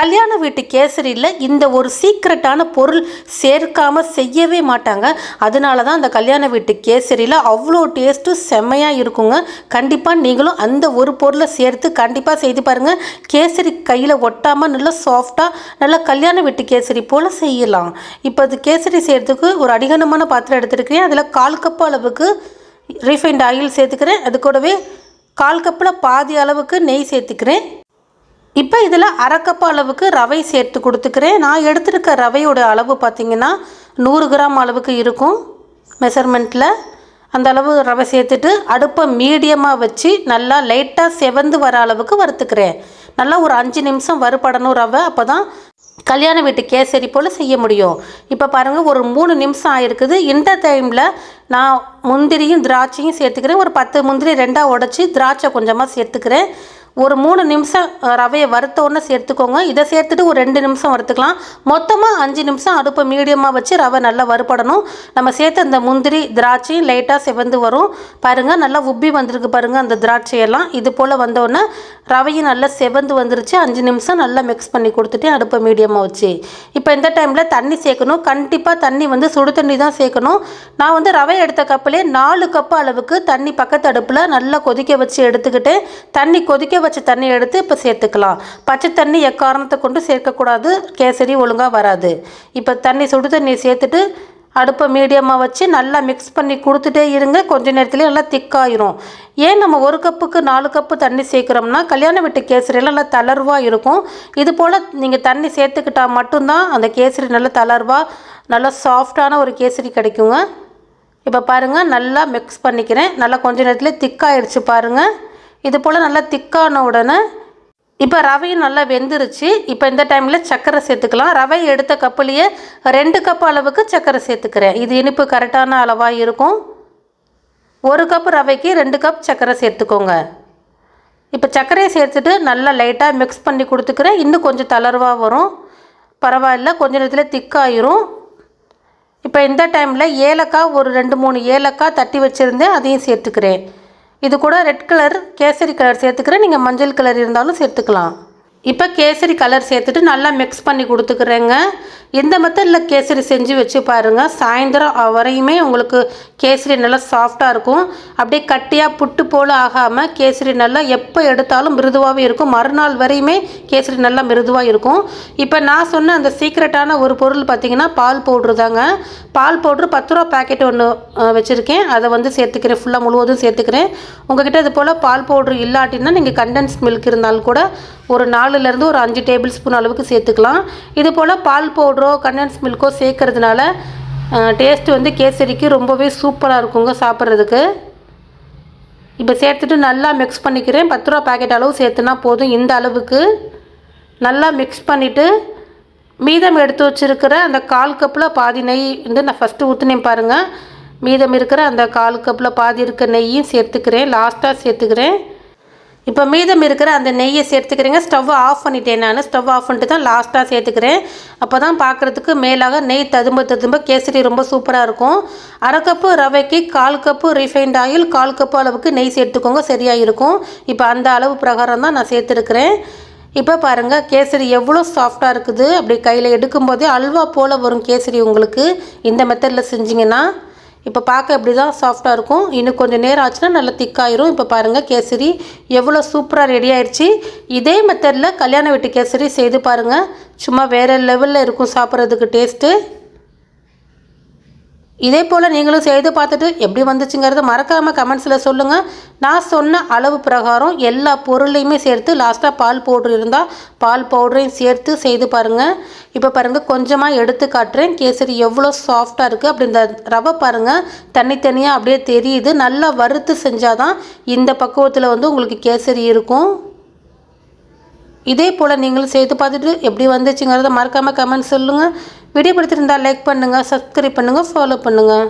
கல்யாண வீட்டு கேசரியில் இந்த ஒரு சீக்ரெட்டான பொருள் சேர்க்காமல் செய்யவே மாட்டாங்க. அதனால தான் அந்த கல்யாண வீட்டு கேசரியில் அவ்வளோ டேஸ்ட்டு செம்மையாக இருக்குங்க. கண்டிப்பாக நீங்களும் அந்த ஒரு பொருளை சேர்த்து கண்டிப்பாக செய்து பாருங்கள் கேசரி கையில் ஒட்டாமல் நல்லா சாஃப்டாக நல்லா கல்யாண வீட்டு கேசரி போல் செய்யலாம். இப்போ அது கேசரி செய்கிறதுக்கு ஒரு அடிகனமான பாத்திரம் எடுத்துருக்கிறேன். அதில் கால் கப்பு அளவுக்கு ரீஃபைண்ட் ஆயில் சேர்த்துக்கிறேன். அது கூடவே கால் கப்பில் பாதி அளவுக்கு நெய் சேர்த்துக்கிறேன். இப்போ இதில் அரைக்கப்பு அளவுக்கு ரவை சேர்த்து கொடுத்துக்கிறேன். நான் எடுத்துருக்க ரவையோட அளவு பார்த்திங்கன்னா நூறு கிராம் அளவுக்கு இருக்கும் மெஷர்மெண்ட்டில் அந்த அளவு ரவை சேர்த்துட்டு அடுப்பை மீடியமாக வச்சு நல்லா லைட்டாக செவந்து வர அளவுக்கு வறுத்துக்கிறேன். நல்லா ஒரு அஞ்சு நிமிஷம் வறுபடணும் ரவை அப்போ தான் கல்யாண வீட்டு கேசரி போல் செய்ய முடியும். இப்போ பாருங்கள் ஒரு மூணு நிமிஷம் ஆயிருக்குது. இந்த டைமில் நான் முந்திரியும் திராட்சையும் சேர்த்துக்கிறேன். ஒரு பத்து முந்திரி ரெண்டாக உடச்சி திராட்சை கொஞ்சமாக சேர்த்துக்கிறேன். ஒரு மூணு நிமிஷம் ரவையை வறுத்த உடனே சேர்த்துக்கோங்க. இதை சேர்த்துட்டு ஒரு ரெண்டு நிமிஷம் வறுத்துக்கலாம். மொத்தமாக அஞ்சு நிமிஷம் அடுப்பை மீடியமாக வச்சு ரவை நல்லா வறுபடணும். நம்ம சேர்த்து அந்த முந்திரி திராட்சையும் லைட்டாக செவந்து வரும். பாருங்கள் நல்லா உப்பி வந்திருக்கு பாருங்கள் அந்த திராட்சையெல்லாம். இது போல் வந்தோடனே ரவையும் நல்லா செவந்து வந்துருச்சு. அஞ்சு நிமிஷம் நல்லா மிக்ஸ் பண்ணி கொடுத்துட்டு அடுப்பை மீடியமாக வச்சு. இப்போ இந்த டைமில் தண்ணி சேர்க்கணும். கண்டிப்பாக தண்ணி வந்து சுடு தண்ணி தான் சேர்க்கணும். நான் வந்து ரவை எடுத்த கப்பிலே நாலு கப்பு அளவுக்கு தண்ணி பக்கத்து அடுப்பில் நல்லா கொதிக்க வச்சு எடுத்துக்கிட்டு தண்ணி கொதிக்க வச்ச தண்ணி எடுத்து இப்போ சேர்த்துக்கலாம். பச்சை தண்ணி எக்காரணத்தை கொண்டு சேர்க்கக்கூடாது கேசரி ஒழுங்காக வராது. இப்போ தண்ணி சுடு தண்ணி சேர்த்துட்டு அடுப்பை மீடியமாக வச்சு நல்லா மிக்ஸ் பண்ணி கொடுத்துட்டே இருங்க. கொஞ்ச நேரத்துலேயே நல்லா திக்காயிரும் ஏன் நம்ம ஒரு கப்புக்கு நாலு கப்பு தண்ணி சேர்க்குறோம்னா கல்யாண வீட்டு கேசரியெல்லாம் நல்லா தளர்வாக இருக்கும். இது போல் நீங்கள் தண்ணி சேர்த்துக்கிட்டால் மட்டும்தான் அந்த கேசரி நல்லா தளர்வாக நல்லா சாஃப்டான ஒரு கேசரி கிடைக்குங்க. இப்போ பாருங்கள் நல்லா மிக்ஸ் பண்ணிக்கிறேன். நல்லா கொஞ்ச நேரத்தில் திக்காயிடுச்சு பாருங்கள் இது போல் நல்லா திக்கான உடனே இப்போ ரவையும் நல்லா வெந்துருச்சு. இப்போ இந்த டைமில் சர்க்கரை சேர்த்துக்கலாம். ரவை எடுத்த கப்புலேயே ரெண்டு கப் அளவுக்கு சர்க்கரை சேர்த்துக்கிறேன். இது இனிப்பு கரெக்டான அளவாக இருக்கும். ஒரு கப் ரவைக்கு ரெண்டு கப் சர்க்கரை சேர்த்துக்கோங்க. இப்போ சர்க்கரையை சேர்த்துட்டு நல்லா லைட்டாக மிக்ஸ் பண்ணி கொடுத்துக்கிறேன். இன்னும் கொஞ்சம் தளர்வாக வரும். பரவாயில்ல கொஞ்ச நேரத்தில் திக்காயிரும். இப்போ இந்த டைமில் ஏலக்காய் ஒரு ரெண்டு மூணு ஏலக்காய் தட்டி வச்சுருந்தேன். அதையும் சேர்த்துக்கிறேன். இது கூட ரெட் கலர் கேசரி கலர் சேர்த்துக்கிறேன் நீங்கள் மஞ்சள் கலர் இருந்தாலும் சேர்த்துக்கலாம். இப்போ கேசரி கலர் சேர்த்துட்டு நல்லா மிக்ஸ் பண்ணி கொடுத்துக்கிறேங்க. இந்த மெத்தடில் கேசரி செஞ்சு வச்சு பாருங்கள் சாயந்தரம் வரையுமே உங்களுக்கு கேசரி நல்லா சாஃப்டாக இருக்கும். அப்படியே கட்டியாக புட்டு போல் ஆகாமல் கேசரி நல்லா எப்போ எடுத்தாலும் மிருதுவாகவே இருக்கும். மறுநாள் வரையுமே கேசரி நல்லா மிருதுவாக இருக்கும். இப்போ நான் சொன்ன அந்த சீக்ரெட்டான ஒரு பொருள் பார்த்திங்கன்னா பால் பவுட்ரு தாங்க. பால் பவுட்ரு பத்து ரூபா பேக்கெட் ஒன்று வச்சுருக்கேன். அதை வந்து சேர்த்துக்கிறேன். ஃபுல்லாக முழுவதும் சேர்த்துக்கிறேன். உங்ககிட்ட இது போல் பால் பவுட்ரு இல்லாட்டின்னா நீங்கள் கண்டென்ஸ் மில்க் இருந்தாலும் கூட ஒரு நாலுலேருந்து ஒரு அஞ்சு டேபிள் ஸ்பூன் அளவுக்கு சேர்த்துக்கலாம். இது போல் பால் பவுட்ரு கண்டென்ஸ் மில்க்கோ சேர்க்கறதுனால டேஸ்ட்டு வந்து கேசரிக்கு ரொம்பவே சூப்பராக இருக்குங்க சாப்பிட்றதுக்கு. இப்போ சேர்த்துட்டு நல்லா மிக்ஸ் பண்ணிக்கிறேன். பத்து ரூபா பாக்கெட் அளவு சேர்த்துனா போதும் இந்த அளவுக்கு. நல்லா மிக்ஸ் பண்ணிவிட்டு மீதம் எடுத்து வச்சுருக்கிற அந்த கால் கப்பில் பாதி நெய் வந்து நான் ஃபஸ்ட்டு ஊற்றுனேன் பாருங்கள் மீதம் இருக்கிற அந்த கால் கப்பில் பாதி இருக்க நெய்யும் சேர்த்துக்கிறேன். லாஸ்ட்டாக சேர்த்துக்கிறேன். இப்போ மீதம் இருக்கிற அந்த நெய்யை சேர்த்துக்கிறேங்க. ஸ்டவ் ஆஃப் பண்ணிட்டேன் நான். ஸ்டவ் ஆஃப் பண்ணிட்டு தான் லாஸ்ட்டாக சேர்த்துக்கிறேன். அப்போ தான் பார்க்குறதுக்கு மேலாக நெய் ததும்ப ததும்ப கேசரி ரொம்ப சூப்பராக இருக்கும். அரை கப்பு ரவைக்கு கால் கப்பு ரீஃபைண்ட் ஆயில் கால் கப்பு அளவுக்கு நெய் சேர்த்துக்கோங்க. சரியாக இருக்கும். இப்போ அந்த அளவு பிரகாரம் தான் நான் சேர்த்துருக்கிறேன். இப்போ பாருங்கள் கேசரி எவ்வளோ சாஃப்டாக இருக்குது. அப்படி கையில் எடுக்கும்போதே அல்வா போல் வரும் கேசரி உங்களுக்கு. இந்த மெத்தடில் செஞ்சிங்கன்னா இப்போ பார்க்க இப்படி தான் சாஃப்டாக இருக்கும். இன்னும் கொஞ்சம் நேரம் ஆச்சுன்னா நல்லா திக்காயிரும் இப்போ பாருங்கள் கேசரி எவ்வளோ சூப்பராக ரெடி ஆயிடுச்சு இதே மெத்தடில் கல்யாண வீட்டு கேசரி செய்து பாருங்கள் சும்மா வேறு லெவலில் இருக்கும் சாப்பிட்றதுக்கு டேஸ்ட்டு இதே போல் நீங்களும் செய்து பார்த்துட்டு எப்படி வந்துச்சுங்கிறத மறக்காமல் கமெண்ட்ஸில் சொல்லுங்கள் நான் சொன்ன அளவு பிரகாரம் எல்லா பொருளையுமே சேர்த்து லாஸ்ட்டாக பால் பவுட்ரு இருந்தால் பால் பவுடரையும் சேர்த்து செய்து பாருங்கள் இப்போ பாருங்கள் கொஞ்சமாக எடுத்து காட்டுறேன். கேசரி எவ்வளோ சாஃப்டாக இருக்குது அப்படி இந்த ரவை பாருங்கள் தனித்தனியாக அப்படியே தெரியுது. நல்லா வறுத்து செஞ்சால் தான் இந்த பக்குவத்தில் வந்து உங்களுக்கு கேசரி இருக்கும். இதே போல் நீங்களும் செய்து பார்த்துட்டு எப்படி வந்துச்சுங்கிறத மறக்காமல் கமெண்ட் சொல்லுங்கள் வீடியோ பிடிச்சிருந்தால் லைக் பண்ணுங்கள் சப்ஸ்கிரைப் பண்ணுங்கள் ஃபாலோ பண்ணுங்கள்